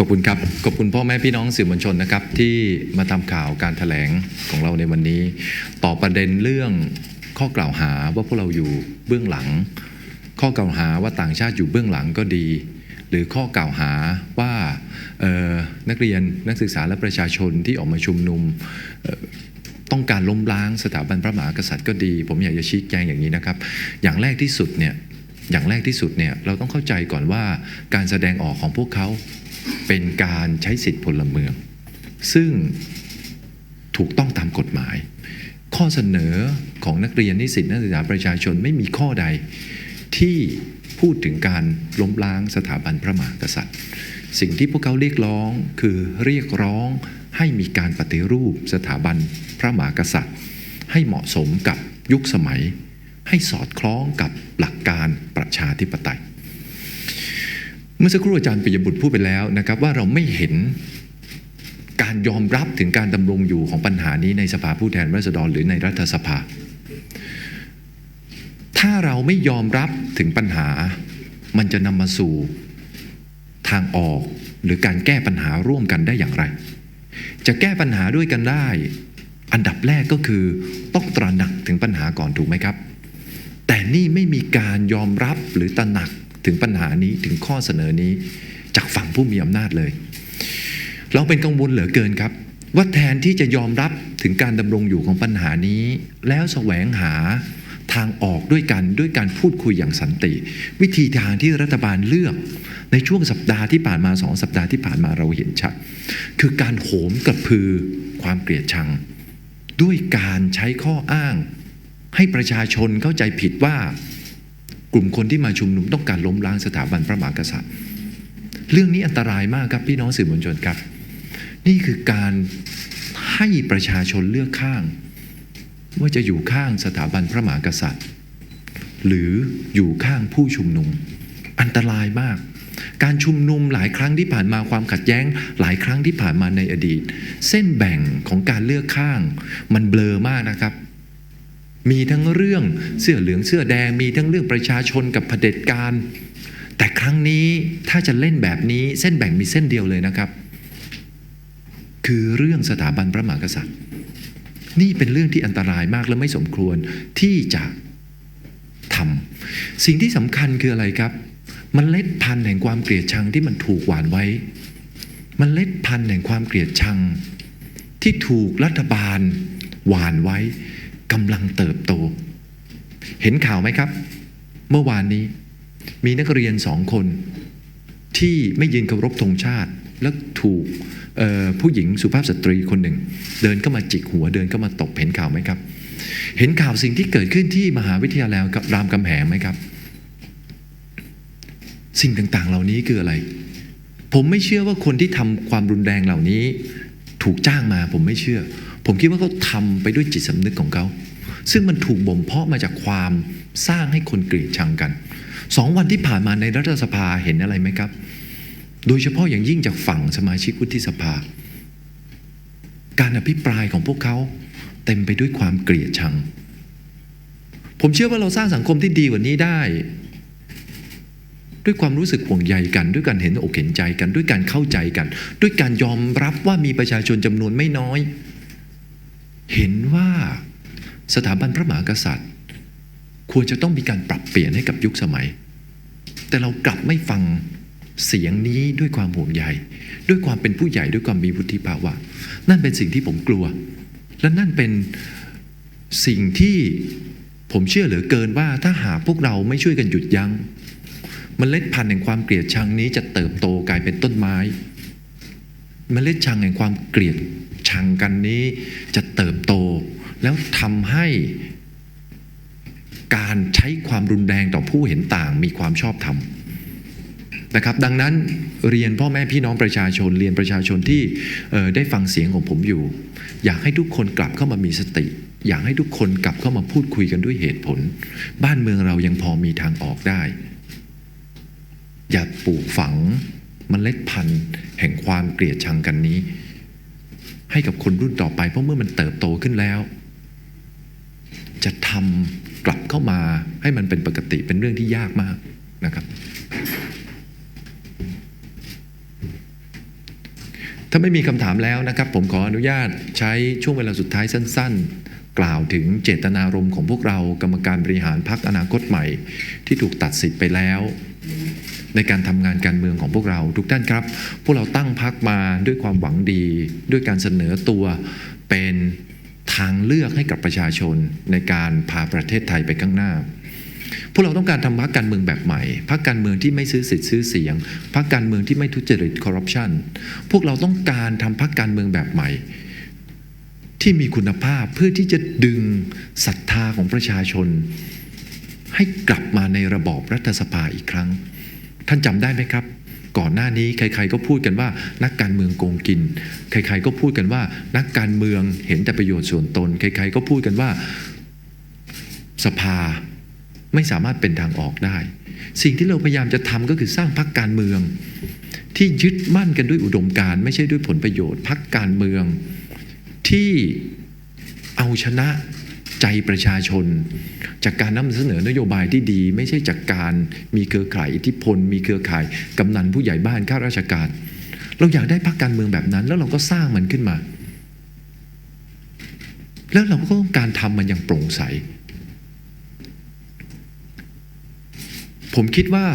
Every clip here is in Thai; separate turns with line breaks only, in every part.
ขอบคุณครับ ขอบคุณพ่อแม่พี่น้องสื่อมวลชนนะครับ ที่มาทำข่าวการถแถลงของเราในวันนี้ ต่อประเด็นเรื่องข้อกล่าวหาว่าพวกเราอยู่เบื้องหลัง ข้อกล่าวหาว่าต่างชาติอยู่เบื้องหลังก็ดี หรือข้อกล่าวหาว่านักเรียนนักศึกษาและประชาชนที่ออกมาชุมนุมต้องการล้มล้างสถาบันพระมหากษัตริย์ก็ดี ผมอยากจะชี้แจงอย่างนี้นะครับ อย่างแรกที่สุดเนี่ยอย่างแรกที่สุดเนี่ยเราต้องเข้าใจก่อนว่าการแสดงออกของพวกเขา เป็นการใช้สิทธิพลเมือง ซึ่งถูกต้องตามกฎหมาย ข้อเสนอของนักเรียนนิสิตนักศึกษาประชาชนไม่มีข้อใดที่พูดถึงการล้มล้างสถาบันพระมหากษัตริย์ สิ่งที่พวกเขาเรียกร้องคือเรียกร้องให้มีการปฏิรูปสถาบันพระมหากษัตริย์ ให้เหมาะสมกับยุคสมัย ให้สอดคล้องกับหลักการประชาธิปไตย เมื่อสักครู่อาจารย์ปิยบุตรพูดไปแล้วนะครับ ว่าเราไม่เห็นการยอมรับถึงการดำรงอยู่ของปัญหานี้ในสภาผู้แทนราษฎรหรือในรัฐสภา ถ้าเราไม่ยอมรับถึงปัญหา มันจะนำมาสู่ทางออกหรือการแก้ปัญหาร่วมกันได้อย่างไร จะแก้ปัญหาด้วยกันได้ อันดับแรกก็คือต้องตระหนักถึงปัญหาก่อนถูกไหมครับ แต่นี่ไม่มีการยอมรับหรือตระหนัก ถึงปัญหานี้ถึงข้อเสนอนี้จากฝั่งผู้มีอำนาจเลย เราเป็นกังวลเหลือเกินครับ ว่าแทนที่จะยอมรับถึงการดำรงอยู่ของปัญหานี้ แล้วแสวงหาทางออกด้วยกันด้วยการพูดคุยอย่างสันติ วิธีทางที่รัฐบาลเลือก ในช่วงสัปดาห์ที่ผ่านมาสองสัปดาห์ที่ผ่านมาเราเห็นชัด คือการโหมกระพือความเกลียดชัง ด้วยการใช้ข้ออ้าง ให้ประชาชนเข้าใจผิดว่า กลุ่มคนที่มาชุมนุมต้องการล้มล้างสถาบันพระมหากษัตริย์ เรื่องนี้อันตรายมากครับพี่น้องสื่อมวลชนครับ นี่คือการให้ประชาชนเลือกข้าง ว่าจะอยู่ข้างสถาบันพระมหากษัตริย์ หรืออยู่ข้างผู้ชุมนุม อันตรายมาก การชุมนุมหลายครั้งที่ผ่านมาความขัดแย้ง หลายครั้งที่ผ่านมาในอดีต เส้นแบ่งของการเลือกข้าง มันเบลอมากนะครับ มีทั้งเรื่องเสื้อเหลืองเสื้อแดง มีทั้งเรื่องประชาชนกับเผด็จการ แต่ครั้งนี้ถ้าจะเล่นแบบนี้เส้นแบ่งมีเส้นเดียวเลยนะครับ คือเรื่องสถาบันพระมหากษัตริย์ นี่เป็นเรื่องที่อันตรายมากและไม่สมควรที่จะทำสิ่งที่สำคัญคืออะไรครับมันเล็ดพันธุ์แห่งความเกลียดชังที่มันถูกหวานไว้ มันเล็ดพันธุ์แห่งความเกลียดชัง ที่ถูกรัฐบาลหวานไว้ กำลังเติบโต เห็นข่าวไหมครับ เมื่อวานนี้มีนักเรียนสองคน ที่ไม่ยืนเคารพธงชาติ แล้วถูกผู้หญิงสุภาพสตรีคนหนึ่ง เดินเข้ามาจิกหัวเดินเข้ามาตบเห็นข่าวไหมครับ เห็นข่าวสิ่งที่เกิดขึ้นที่มหาวิทยาลัยกับรามคำแหงไหมครับ สิ่งต่างๆ เหล่านี้คืออะไร ผมไม่เชื่อว่าคนที่ทำความรุนแรงเหล่านี้ ถูกจ้างมาผมไม่เชื่อ ผมคิดว่าเขาทำไปด้วยจิตสำนึกของเขา ซึ่งมันถูกบ่มเพาะมาจากความสร้างให้คนเกลียดชังกันสองวันที่ผ่านมาในรัฐสภาเห็นอะไรไหมครับ โดยเฉพาะอย่างยิ่งจากฝั่งสมาชิกวุฒิสภา การอภิปรายของพวกเขาเต็มไปด้วยความเกลียดชัง ผมเชื่อว่าเราสร้างสังคมที่ดีกว่านี้ได้ ด้วยความรู้สึกห่วงใยกัน ด้วยการเห็นอกเห็นใจกัน ด้วยการเข้าใจกัน ด้วยการยอมรับว่ามีประชาชนจำนวนไม่น้อย เห็นว่าสถาบันพระมหากษัตริย์ ควรจะต้องมีการปรับเปลี่ยนให้กับยุคสมัย แต่เรากลับไม่ฟังเสียงนี้ด้วยความห่วงใยด้วยความเป็นผู้ใหญ่ด้วยความมีวุฒิภาวะ นั่นเป็นสิ่งที่ผมกลัว และนั่นเป็นสิ่งที่ผมเชื่อเหลือเกินว่าถ้าหากพวกเราไม่ช่วยกันหยุดยัง้งมเมล็ดพันธุ์แห่งความเกลียดชังนี้จะเติบโตกลายเป็นต้นไม้ เมล็ดชังแห่งความเกลียดชังกันนี้จะเติบโต แล้วทำให้การใช้ความรุนแรงต่อผู้เห็นต่างมีความชอบธรรมนะครับ ดังนั้นเรียนพ่อแม่พี่น้องประชาชน เรียนประชาชนที่ได้ฟังเสียงของผมอยู่ อยากให้ทุกคนกลับเข้ามามีสติ อยากให้ทุกคนกลับเข้ามาพูดคุยกันด้วยเหตุผล บ้านเมืองเรายังพอมีทางออกได้ อย่าปลูกฝัง มเมล็ดพันธุ์ แห่งความเกลียดชังกันนี้ ให้กับคนรุ่นต่อไปเพราะเมื่อมันเติบโตขึ้นแล้ว จะทำกลับเข้ามาให้มันเป็นปกติเป็นเรื่องที่ยากมากนะครับ ถ้าไม่มีคำถามแล้วนะครับ ผมขออนุญาตใช้ช่วงเวลาสุดท้ายสั้น ๆกล่าวถึงเจตนารมณ์ของพวกเรากรรมการบริหารพักอนาคตใหม่ ที่ถูกตัดสิทธิ์ไปแล้ว ในการทำงานการเมืองของพวกเราทุกท่านครับ พวกเราตั้งพักมาด้วยความหวังดี ด้วยการเสนอตัวเป็นทางเลือกให้กับประชาชนในการพาประเทศไทยไปข้างหน้า พวกเราต้องการทำพรรคการเมืองแบบใหม่พรรคการเมืองที่ไม่ซื้อสิทธิ์ซื้อเสียงพรรคการเมืองที่ไม่ทุจริตคอร์รัปชัน พวกเราต้องการทำพรรคการเมืองแบบใหม่ ที่มีคุณภาพเพื่อที่จะดึงศรัทธาของประชาชน ให้กลับมาในระบอบรัฐสภาอีกครั้ง ท่านจำได้ไหมครับ ก่อนหน้านี้ใครๆก็พูดกันว่านักการเมืองโกงกิน ใครๆก็พูดกันว่า นักการเมืองเห็นแต่ประโยชน์ส่วนตน ใครๆก็พูดกันว่าสภาไม่สามารถเป็นทางออกได้ สิ่งที่เราพยายามจะทำก็คือสร้างพรรคการเมือง ที่ยึดมั่นกันด้วยอุดมการไม่ใช่ด้วยผลประโยชน์พรรคการเมืองที่เอาชนะ ใจประชาชน จากการนำเสนอนโยบายที่ดี ไม่ใช่จากการมีเครือข่ายอิทธิพล มีเครือข่ายกำนันผู้ใหญ่บ้านข้าราชการ เราอยากได้พรรคการเมืองแบบนั้น แล้วเราก็สร้างมันขึ้นมา แล้วเราก็ต้องการทำมันอย่างโปร่งใส ผมคิดว่า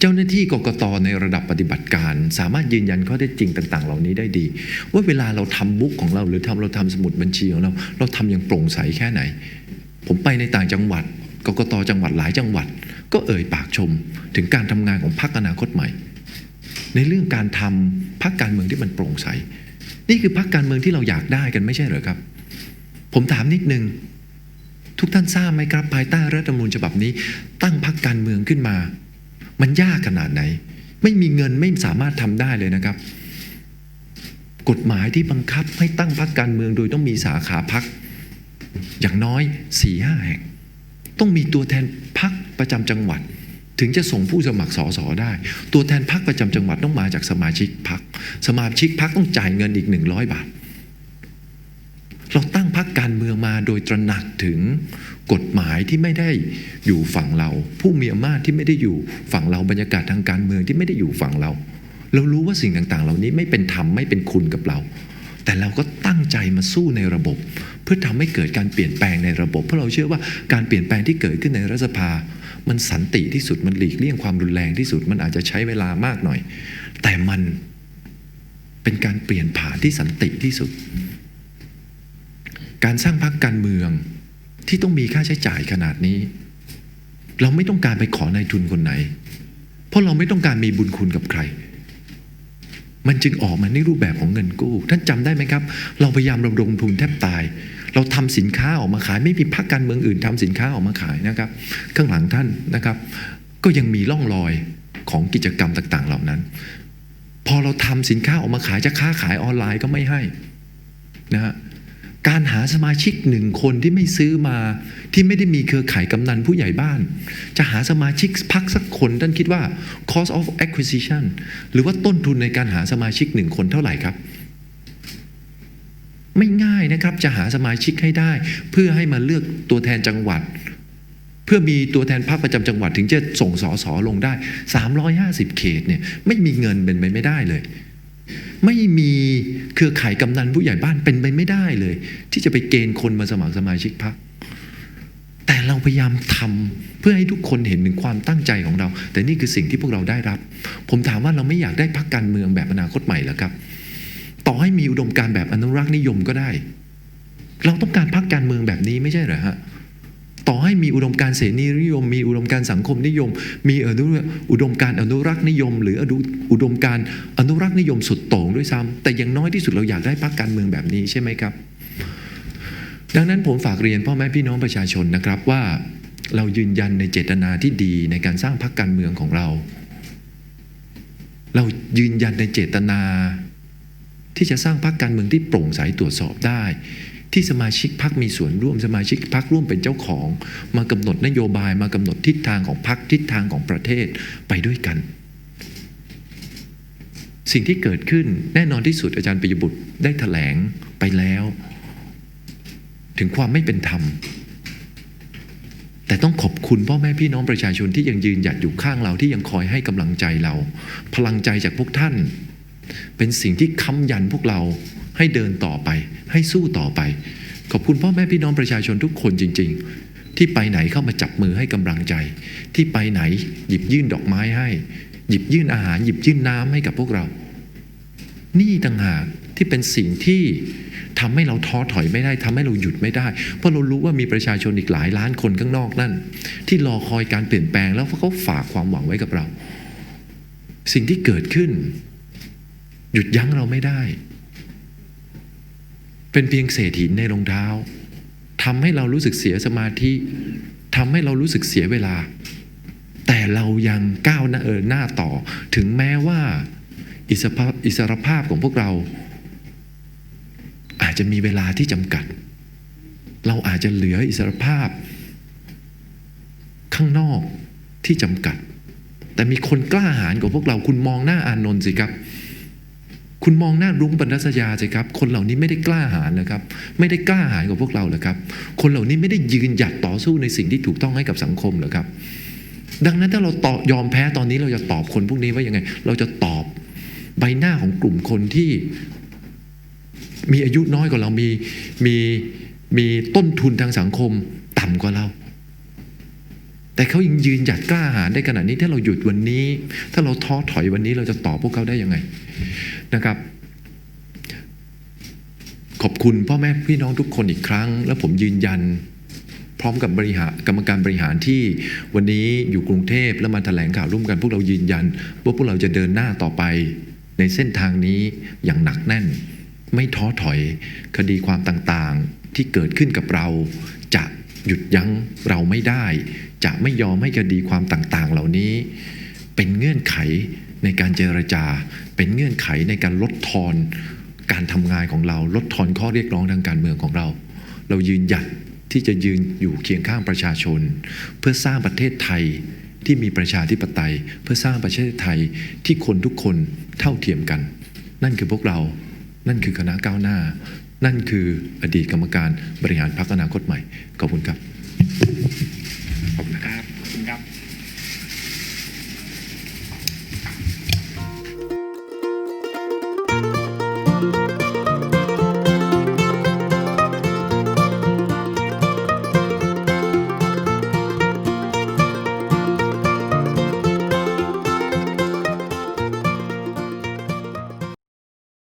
เจ้าหน้าที่กกตในระดับปฏิบัติการ สามารถยืนยันข้อเท็จจริงต่าง ๆ เหล่านี้ได้ดี ว่าเวลาเราทำบุ๊กของเรา หรือทำเราทำสมุดบัญชีของเรา เราทำอย่างโปร่งใสแค่ไหน ผมไปในต่างจังหวัดกกตจังหวัดหลายจังหวัด ก็เอ่ยปากชม ถึงการทำงานของพรรคอนาคตใหม่ ในเรื่องการทำพรรคการเมืองที่มันโปร่งใส นี่คือพรรคการเมืองที่เราอยากได้กันไม่ใช่เหรอครับ ผมถามนิดนึงทุกท่านทราบไหมครับภายใต้รัฐธรรมนูญฉบับนี้ ตั้งพรรคการเมืองขึ้นมา มันยากขนาดไหน ไม่มีเงินไม่สามารถทำได้เลยนะครับ กฎหมายที่บังคับให้ตั้งพรรคการเมืองโดยต้องมีสาขาพรรคอย่างน้อย4ี่ห้าแห่ง ต้องมีตัวแทนพรรคประจำจังหวัด ถึงจะส่งผู้สมัครสอสอได้ ตัวแทนพรรคประจำจังหวัดต้องมาจากสมาชิกพรรคสมาชิกพรรคต้องจ่ายเงินอีก 100 บาท เราตั้งพรรคการเมืองมาโดยตระหนักถึง กฎหมายที่ไม่ได้อยู่ฝั่งเรา ผู้มีอำนาจที่ไม่ได้อยู่ฝั่งเราบรรยากาศทางการเมืองที่ไม่ได้อยู่ฝั่งเรา เรารู้ว่าสิ่งต่างๆ เหล่านี้ไม่เป็นธรรมไม่เป็นคุณกับเรา แต่เราก็ตั้งใจมาสู้ในระบบ เพื่อทำให้เกิดการเปลี่ยนแปลงในระบบ เพราะเราเชื่อว่าการเปลี่ยนแปลงที่เกิดขึ้นในรัฐสภา มันสันติที่สุดมันหลีกเลี่ยงความรุนแรงที่สุดมันอาจจะใช้เวลามากหน่อย แต่มันเป็นการเปลี่ยนผ่านที่สันติที่สุด การสร้างพรรคการเมือง ที่ต้องมีค่าใช้จ่ายขนาดนี้ เราไม่ต้องการไปขอนายทุนคนไหน เพราะเราไม่ต้องการมีบุญคุณกับใคร มันจึงออกมาในรูปแบบของเงินกู้ ท่านจำได้ไหมครับ เราพยายามระดมทุนแทบตาย เราทำสินค้าออกมาขาย ไม่มีพรรคการเมืองอื่นทำสินค้าออกมาขายนะครับ ข้างหลังท่านนะครับ ก็ยังมีร่องรอยของกิจกรรมต่าง ๆ เหล่านั้น พอเราทำสินค้าออกมาขายจะค้าขายออนไลน์ก็ไม่ให้นะฮะ การหาสมาชิกหนึ่งคนที่ไม่ซื้อมาที่ไม่ได้มีเครือข่ายกำนันผู้ใหญ่บ้าน จะหาสมาชิกพักสักคนท่านคิดว่า cost of acquisition หรือว่าต้นทุนในการหาสมาชิกหนึ่งคนเท่าไหร่ครับ ไม่ง่ายนะครับจะหาสมาชิกให้ได้ เพื่อให้มาเลือกตัวแทนจังหวัด เพื่อมีตัวแทนพรรคประจำจังหวัดถึงจะส่งสอสอลงได้ 350 เขตเนี่ยไม่มีเงินเป็นไปไม่ได้เลย ไม่มีเครือข่ายกำนันผู้ใหญ่บ้านเป็นไปไม่ได้เลย ที่จะไปเกณฑ์คนมาสมัครสมาชิกพรรคแต่เราพยายามทำเพื่อให้ทุกคนเห็นถึงความตั้งใจของเรา แต่นี่คือสิ่งที่พวกเราได้รับ ผมถามว่าเราไม่อยากได้พรรคการเมืองแบบอนาคตใหม่หรอครับ ต่อให้มีอุดมการแบบอนุรักษ์นิยมก็ได้ เราต้องการพรรคการเมืองแบบนี้ไม่ใช่เหรอฮะ ต่อให้มีอุดมการณ์เสรีนิยม มีอุดมการณ์สังคมนิยม มีอนุอุดมการณ์อนุรักษ์นิยม หรืออุดมการณ์อนุรักษ์นิยมสุดโต่งด้วยซ้ำแต่อย่างน้อยที่สุดเราอยากได้พรรคการเมืองแบบนี้ใช่ไหมครับ ดังนั้นผมฝากเรียนพ่อแม่พี่น้องประชาชนนะครับว่าเรายืนยันในเจตนาที่ดีในการสร้างพรรคการเมืองของเรา เรายืนยันในเจตนาที่จะสร้างพรรคการเมืองที่โปร่งใสตรวจสอบได้ ที่สมาชิกพรรคมีส่วนร่วมสมาชิกพรรคร่วมเป็นเจ้าของ มากำหนดนโยบายมากำหนดทิศทางของพรรคทิศทางของประเทศไปด้วยกัน สิ่งที่เกิดขึ้นแน่นอนที่สุดอาจารย์ปิยบุตรได้แถลงไปแล้ว ถึงความไม่เป็นธรรม แต่ต้องขอบคุณพ่อแม่พี่น้องประชาชนที่ยังยืนหยัดอยู่ข้างเราที่ยังคอยให้กำลังใจเรา พลังใจจากพวกท่าน เป็นสิ่งที่ค้ำยันพวกเรา ให้เดินต่อไป ให้สู้ต่อไป ขอบคุณพ่อแม่พี่น้องประชาชนทุกคนจริง ๆ ที่ไปไหนเข้ามาจับมือให้กำลังใจ ที่ไปไหนหยิบยื่นดอกไม้ให้ หยิบยื่นอาหาร หยิบยื่นน้ำให้กับพวกเรา นี่ต่างหากที่เป็นสิ่งที่ทำให้เราท้อถอยไม่ได้ทำให้เราหยุดไม่ได้ เพราะเรารู้ว่ามีประชาชนอีกหลายล้านคนข้างนอกนั่น ที่รอคอยการเปลี่ยนแปลงแล้วเขาฝากความหวังไว้กับเรา สิ่งที่เกิดขึ้น หยุดยั้งเราไม่ได้ เป็นเพียงเศษหินในรองเท้าทำให้เรารู้สึกเสียสมาธิทำให้เรารู้สึกเสียเวลา แต่เรายังก้าวหน้าเออหน้าต่อ ถึงแม้ว่าอิสรภาพอิสรภาพของพวกเรา อาจจะมีเวลาที่จำกัด เราอาจจะเหลืออิสรภาพ ข้างนอกที่จำกัด แต่มีคนกล้าหาญกว่าพวกเราคุณมองหน้าอานนท์สิครับ คุณมองหน้ารุ้งบรรณัสยาสิครับ คนเหล่านี้ไม่ได้กล้าหาญนะครับ ไม่ได้กล้าหาญกว่าพวกเราเหรอครับ คนเหล่านี้ไม่ได้ยืนหยัดต่อสู้ในสิ่งที่ถูกต้องให้กับสังคมเหรอครับ ดังนั้นถ้าเราตอบยอมแพ้ตอนนี้เราจะตอบคนพวกนี้ว่ายังไง เราจะตอบใบหน้าของกลุ่มคนที่มีอายุน้อยกว่าเรามีมีมีต้นทุนทางสังคมต่ำกว่าเรา แต่เขายังยืนหยัดกล้าหาญได้ขนาดนี้ถ้าเราหยุดวันนี้ ถ้าเราท้อถอยวันนี้เราจะตอบพวกเขาได้ยังไง นะครับ ขอบคุณพ่อแม่พี่น้องทุกคนอีกครั้ง แล้วผมยืนยัน พร้อมกับบริหารกรรมการบริหารที่วันนี้อยู่กรุงเทพแล้วมาแถลงข่าวร่วมกัน พวกเรายืนยัน ว่าพวกเราจะเดินหน้าต่อไป ในเส้นทางนี้อย่างหนักแน่น ไม่ท้อถอยคดีความต่างๆที่เกิดขึ้นกับเราจะหยุดยั้งเราไม่ได้ จะไม่ยอมให้คดีความต่างๆ เหล่านี้ เป็นเงื่อนไข ในการเจรจา เป็นเงื่อนไขในการลดทอนการทำงานของเรา ลดทอนข้อเรียกร้องทางการเมืองของเรา เรายืนหยัดที่จะยืนอยู่เคียงข้างประชาชน เพื่อสร้างประเทศไทยที่มีประชาธิปไตย เพื่อสร้างประเทศไทยที่คนทุกคนเท่าเทียมกัน นั่นคือพวกเรา นั่นคือคณะก้าวหน้า นั่นคืออดีตกรรมการบริหารพรรคอนาคตใหม่ขอบคุณครับ